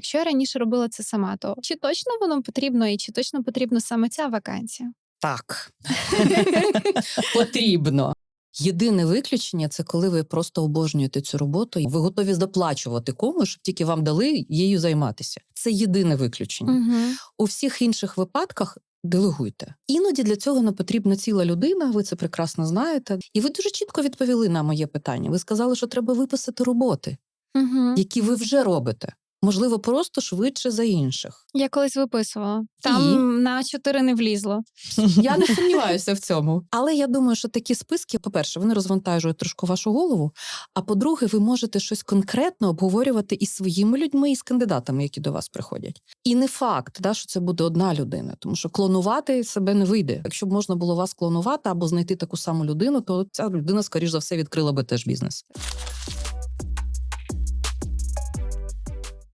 Якщо я раніше робила це сама, то чи точно воно потрібно, і чи точно потрібна саме ця вакансія? Так. Потрібно. Єдине виключення це коли ви просто обожнюєте цю роботу, і ви готові доплачувати комусь, щоб тільки вам дали її займатися. Це єдине виключення. Угу. У всіх інших випадках делегуйте. Іноді для цього не потрібна ціла людина, ви це прекрасно знаєте. І ви дуже чітко відповіли на моє питання. Ви сказали, що треба виписати роботи, Угу. які ви вже робите. Можливо, просто швидше за інших. Я колись виписувала. Там на чотири не влізло. Я не сумніваюся в цьому. Але я думаю, що такі списки, по-перше, вони розвантажують трошки вашу голову. А по-друге, ви можете щось конкретно обговорювати із своїми людьми, і з кандидатами, які до вас приходять. І не факт, да, що це буде одна людина, тому що клонувати себе не вийде. Якщо б можна було вас клонувати або знайти таку саму людину, то ця людина, скоріш за все, відкрила би теж бізнес.